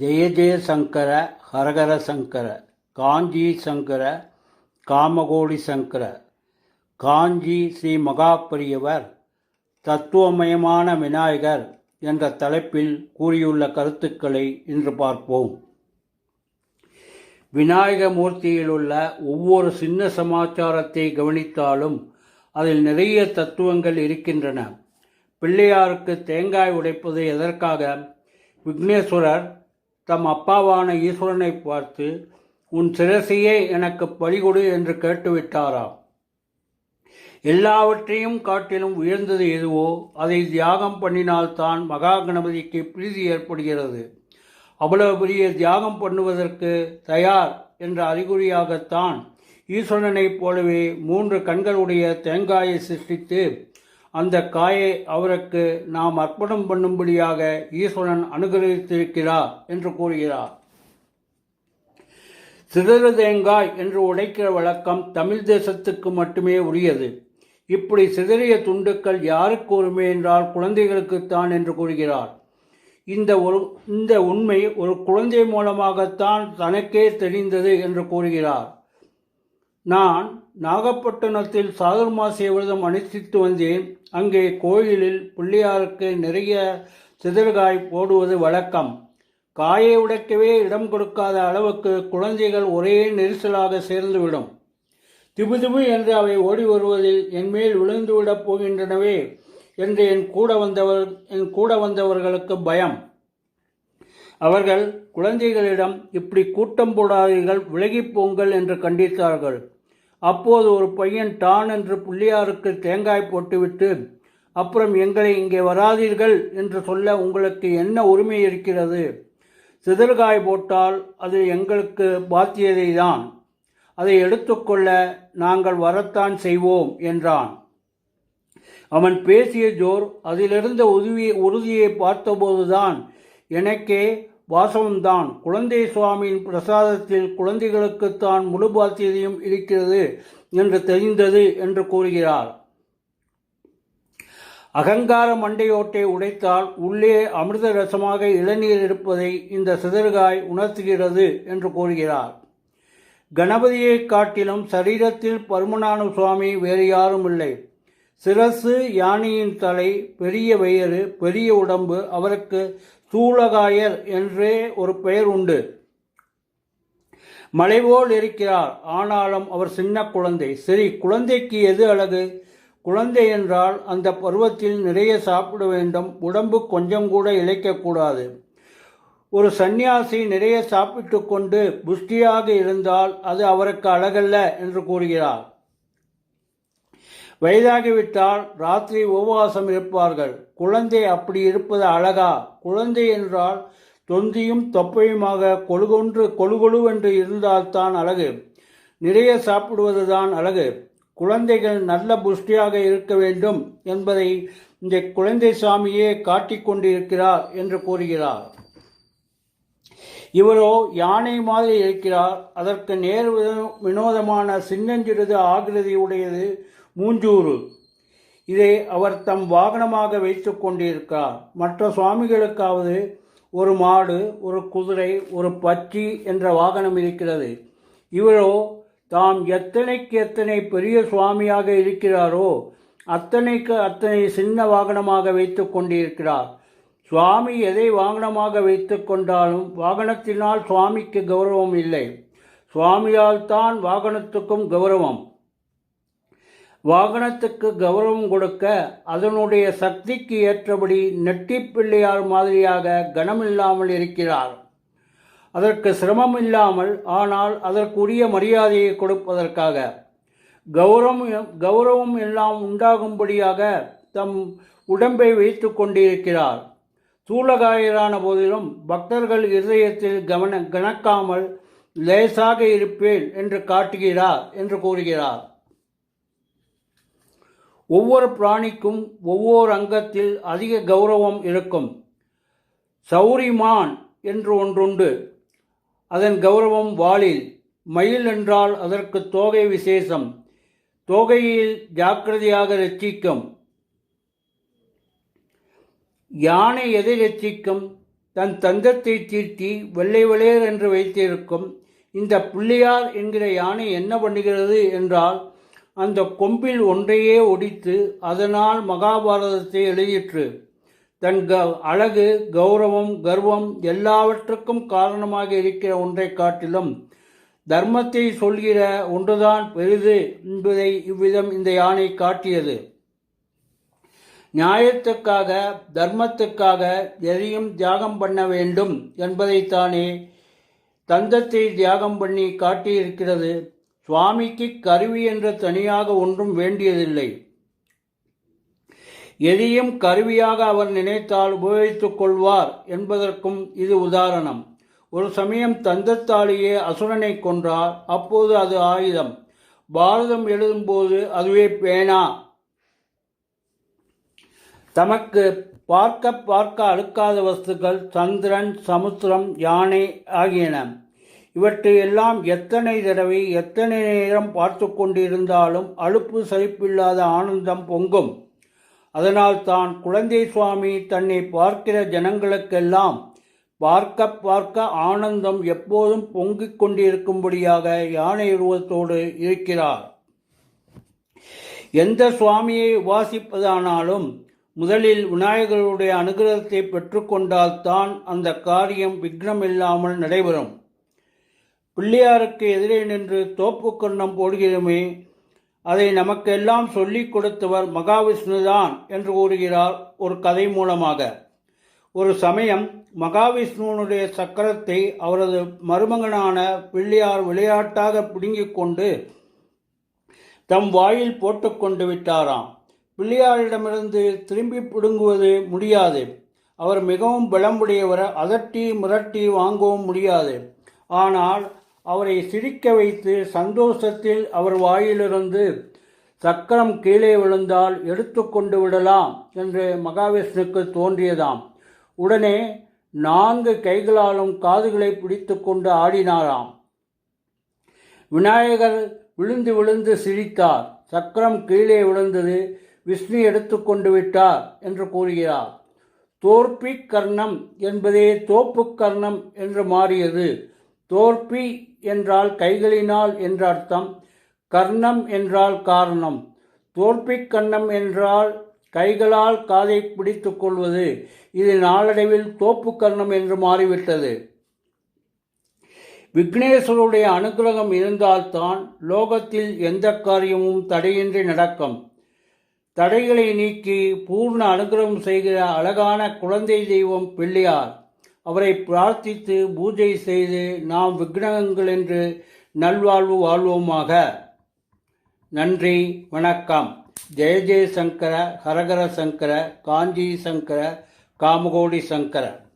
ஜெய ஜெய சங்கர ஹரஹர சங்கர காஞ்சி சங்கர காமகோடி சங்கர. காஞ்சி ஸ்ரீ மகாபெரியவர் தத்துவமயமான விநாயகர் என்ற தலைப்பில் கூறியுள்ள கருத்துக்களை இன்று பார்ப்போம். விநாயக மூர்த்தியிலுள்ள ஒவ்வொரு சின்ன சமாச்சாரத்தை கவனித்தாலும் அதில் நிறைய தத்துவங்கள் இருக்கின்றன. பிள்ளையாருக்கு தேங்காய் உடைப்பது எதற்காக? விக்னேஸ்வரர் தம் அப்பாவான ஈஸ்வரனை பார்த்து உன் சிரசையே எனக்கு பழிகொடு என்று கேட்டுவிட்டாராம். எல்லாவற்றையும் காட்டிலும் உயர்ந்தது எதுவோ அதை தியாகம் பண்ணினால்தான் மகா கணபதிக்கு பிரீதி ஏற்படுகிறது. அவ்வளவு பெரிய தியாகம் பண்ணுவதற்கு தயார் என்ற அறிகுறியாகத்தான் ஈஸ்வரனைப் போலவே மூன்று கண்களுடைய தேங்காயை சிருஷ்டித்து அந்த காயை அவருக்கு நாம் அர்ப்பணம் பண்ணும்படியாக ஈஸ்வரன் அனுகிரகித்திருக்கிறார் என்று கூறுகிறார். சிதறு தேங்காய் என்று உடைக்கிற வழக்கம் தமிழ் தேசத்துக்கு மட்டுமே உரியது. இப்படி சிதறிய துண்டுக்கள் யாருக்கு உரிமை என்றால் குழந்தைகளுக்குத்தான் என்று கூறுகிறார். இந்த ஒரு இந்த உண்மை ஒரு குழந்தை மூலமாகத்தான் தனக்கே தெரிந்தது என்று கூறுகிறார். நான் நாகப்பட்டினத்தில் சாதுர்மாசிய விரதம் அனுஷ்டித்து வந்தேன். அங்கே கோயிலில் பிள்ளையாருக்கு நிறைய சிதறுகாய் போடுவது வழக்கம். காயை உடைக்கவே இடம் கொடுக்காத அளவுக்கு குழந்தைகள் ஒரே நெரிசலாக சேர்ந்துவிடும். திபுதிபு என்று அவை ஓடி வருவதில் என் மேல் விழுந்துவிடப் போகின்றனவே என்று என் கூட வந்தவர் என் கூட வந்தவர்களுக்கு பயம். அவர்கள் குழந்தைகளிடம் இப்படி கூட்டம் போடாதீர்கள் விலகிப் போங்கள் என்று கண்டித்தார்கள். அப்போது ஒரு பையன் டான் என்று பிள்ளையாருக்கு தேங்காய் போட்டுவிட்டு அப்புறம் எங்களை இங்கே வராதீர்கள் என்று சொல்ல உங்களுக்கு என்ன உரிமை இருக்கிறது? சிதறுகாய் போட்டால் அது எங்களுக்கு பாத்தியதை தான் அதை எடுத்துக்கொள்ள நாங்கள் வரத்தான் செய்வோம் என்றான். அவன் பேசிய ஜோர் அதிலிருந்த உதவி உறுதியை பார்த்தபோதுதான் எனக்கே வாசவம்தான் குழந்தை சுவாமியின் பிரசாதத்தில் குழந்தைகளுக்குத்தான் முழு பாத்தியதையும் இருக்கிறது என்று தெரிந்தது என்று கூறுகிறார். அகங்கார மண்டையோட்டை உடைத்தால் உள்ளே அமிர்த ரசமாக இளநீர் இருப்பதை இந்த சிதறுகாய் உணர்த்துகிறது என்று கூறுகிறார். கணபதியை காட்டிலும் சரீரத்தில் பருமனான சுவாமி வேறு யாரும் இல்லை சிரசு யானையின் தலை பெரிய வயிறு பெரிய உடம்பு அவருக்கு சூளகாயர் என்றே ஒரு பெயர் உண்டு. மலைபோல் இருக்கிறார். ஆனாலும் அவர் சின்ன குழந்தை. சரி குழந்தைக்கு எது அழகு? குழந்தை என்றால் அந்த பருவத்தில் நிறைய சாப்பிட வேண்டும். உடம்பு கொஞ்சம் கூட இழைக்கக்கூடாது ஒரு சந்நியாசி நிறைய சாப்பிட்டு கொண்டு புஷ்டியாக இருந்தால் அது அவருக்கு அழகல்ல என்று கூறுகிறார். வயதாகிவிட்டால் ராத்திரி உபவாசம் இருப்பார்கள். குழந்தை அப்படி இருப்பது அழகா? குழந்தை என்றால் தொந்தியும் தொப்பையுமாக கொழுகொன்று கொழுகொழுவென்று இருந்தால்தான் அழகு. நிறைய சாப்பிடுவதுதான் அழகு. குழந்தைகள் நல்ல புஷ்டியாக இருக்க வேண்டும் என்பதை இந்த குழந்தை சாமியே காட்டிக்கொண்டிருக்கிறார் என்று கூறுகிறார். இவரோ யானை மாதிரி இருக்கிறார். அதற்கு நேர் வினோதமான சின்னஞ்சிறிது ஆகிருதி உடையது மூஞ்சூறு. இதை அவர் தம் வாகனமாக வைத்து கொண்டிருக்கிறார் மற்ற சுவாமிகளுக்காவது ஒரு மாடு ஒரு குதிரை ஒரு பச்சி என்ற வாகனம் இருக்கிறது. இவரோ தாம் எத்தனைக்கு எத்தனை பெரிய சுவாமியாக இருக்கிறாரோ அத்தனைக்கு அத்தனை சின்ன வாகனமாக வைத்து கொண்டிருக்கிறார். சுவாமி எதை வாகனமாக வைத்து கொண்டாலும் வாகனத்தினால் சுவாமிக்கு கௌரவம் இல்லை. சுவாமியால் தான் வாகனத்துக்கும் கௌரவம். வாகனத்துக்கு கௌரவம் கொடுக்க அதனுடைய சக்திக்கு ஏற்றபடி நெட்டிப்பிள்ளையார் மாதிரியாக கனமில்லாமல் இருக்கிறார். அதற்கு சிரமம் இல்லாமல் ஆனால் அதற்குரிய மரியாதையை கொடுப்பதற்காக. கௌரவம் கௌரவம் எல்லாம் உண்டாகும்படியாக தம் உடம்பை வைத்து கொண்டிருக்கிறார். சூலகாயரான போதிலும் பக்தர்கள் இருதயத்தில் கவன கணக்காமல் லேசாக இருப்பேன் என்று காட்டுகிறார் என்று கூறுகிறார். ஒவ்வொரு பிராணிக்கும் ஒவ்வொரு அங்கத்தில் அதிக கௌரவம் இருக்கும். சௌரிமான் என்று ஒன்றுண்டு. அதன் கௌரவம் வாளில் மயில் என்றால் அதற்கு தோகை விசேஷம். தோகையில் ஜாக்கிரதையாக ரட்சிக்கும். யானை எதை ரட்சிக்கும்? தன் தந்தத்தை தீட்டி வெள்ளை வெளையர் என்று வைத்திருக்கும். இந்த பிள்ளையார் என்கிற யானை என்ன பண்ணுகிறது என்றால் அந்த கொம்பில் ஒன்றையே ஒடித்து அதனால் மகாபாரதத்தை எழுதிற்று. தன் க அழகு கௌரவம் கர்வம் எல்லாவற்றுக்கும் காரணமாக இருக்கிற ஒன்றை காட்டிலும் தர்மத்தை சொல்கிற ஒன்றுதான் பெரிது என்பதை இவ்விதம் இந்த யானை காட்டியது. நியாயத்துக்காக தர்மத்துக்காக எதையும் தியாகம் பண்ண வேண்டும் என்பதைத்தானே தந்தத்தை தியாகம் பண்ணி காட்டியிருக்கிறது. சுவாமிக்கு கருவி என்ற தனியாக ஒன்றும் வேண்டியதில்லை. எதையும் கருவியாக அவர் நினைத்தால் உபயோகித்துக் கொள்வார் என்பதற்கும் இது உதாரணம். ஒரு சமயம் தந்தத்தாலேயே அசுரனை கொன்றார். அப்போது அது ஆயுதம். பாரதம் எழுதும்போது அதுவே பேனா. தமக்கு பார்க்க பார்க்க அழுக்காத வஸ்துக்கள் சந்திரன் சமுத்திரம் யானை ஆகியன. இவற்றை எல்லாம் எத்தனை தடவை எத்தனை நேரம் பார்த்து கொண்டிருந்தாலும் அலுப்பு சலிப்பில்லாத ஆனந்தம் பொங்கும். அதனால் தான் குழந்தை சுவாமி தன்னை பார்க்கிற ஜனங்களுக்கெல்லாம் பார்க்க பார்க்க ஆனந்தம் எப்போதும் பொங்கிக் கொண்டிருக்கும்படியாக யானை உருவத்தோடு இருக்கிறார். எந்த சுவாமியை உபாசிப்பதானாலும் முதலில் விநாயகருடைய அனுகிரகத்தை பெற்றுக்கொண்டால் தான் அந்த காரியம் விக்னம் இல்லாமல் நடைபெறும். பிள்ளையாருக்கு எதிரே நின்று தோப்பு கண்ணம் போடுகிறோமே அதை நமக்கெல்லாம் சொல்லிக் கொடுத்தவர் மகாவிஷ்ணுதான் என்று கூறுகிறார் ஒரு கதை மூலமாக. ஒரு சமயம் மகாவிஷ்ணுவனுடைய சக்கரத்தை அவரது மருமகனான பிள்ளையார் விளையாட்டாக பிடுங்கிக் கொண்டு தம் வாயில் போட்டுக்கொண்டு விட்டாராம். பிள்ளையாரிடமிருந்து திரும்பி பிடுங்குவது முடியாது. அவர் மிகவும் பலமுடையவர் அதட்டி மிரட்டி வாங்கவும் முடியாது. ஆனால் அவரை சிரிக்க வைத்து சந்தோஷத்தில் அவர் வாயிலிருந்து சக்கரம் கீழே விழுந்தால் எடுத்துக்கொண்டு விடலாம் என்று மகாவிஷ்ணுக்கு தோன்றியதாம். உடனே நான்கு கைகளாலும் காதுகளை பிடித்து கொண்டு ஆடினாராம். விநாயகர் விழுந்து விழுந்து சிரித்தார். சக்கரம் கீழே விழுந்தது விஷ்ணு எடுத்துக்கொண்டு விட்டார் என்று கூறுகிறார். தோற்பி கர்ணம் என்பதே தோப்பு கர்ணம் என்று மாறியது. தோற்பி என்றால் கைகளினால் என்ற அர்த்தம் கர்ணம் என்றால் காரணம். தோற்பிக் கண்ணம் என்றால் கைகளால் காதை பிடித்துக் கொள்வது. இது நாளடைவில் தோப்பு கர்ணம் என்று மாறிவிட்டது. விக்னேஸ்வருடைய அனுகிரகம் இருந்தால்தான் லோகத்தில் எந்த காரியமும் தடையின்றி நடக்கும். தடைகளை நீக்கி பூர்ண அனுகிரகம் செய்கிற அழகான குழந்தை தெய்வம் பிள்ளையார். அவரை பிரார்த்தித்து பூஜை செய்து நாம் விக்னங்கள் என்று நல்வாழ்வு வாழ்வோமாக. நன்றி வணக்கம். ஜெய ஜெய சங்கர ஹரஹர சங்கர காஞ்சி சங்கர காமகோடி சங்கர.